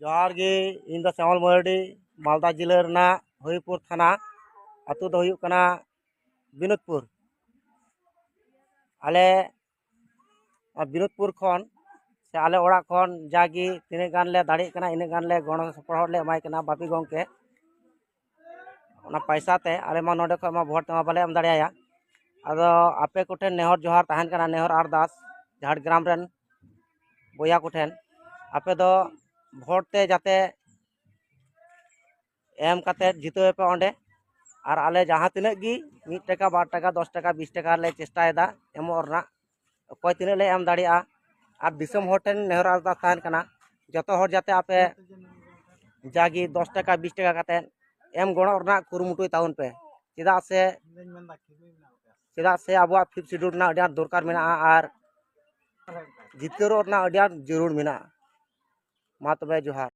जोहार इन श्यामल मरडी मालदा जिला हरिपुर थाना अतु दो हुयुग कना विनोदपुर आले से आले जागी तिने गान दाड़ी कना इने गान ले गण सपोर्ट ले एमाय कना बापी ओना पैसा ते आले मा नोडे खय मा भोट मा बाले एम आपे कोठेन नेहर जोहार तहन नेहर अरदास झाड़ग्राम रन बोया कोठेन आपे दो भोट ते जाते एम काते जितो पे ओंडे और आले जहाँ तिनक गी मिद टाका बार टाका दस टाका बीस टाका ले चेष्टायेदा एमो अकय तिनक ले एम दाड़िया और दिसम हर ठेन नेहर अरदास तहन कना जतो हर जाते आपे जागी दस टाका बीस टाका एम गणो ताउन पे चेदा से चेदा से आबुआ फिफ्थ शेड्यूल दरकार और जितकरो ज़रूर मेना मा तबे जोहार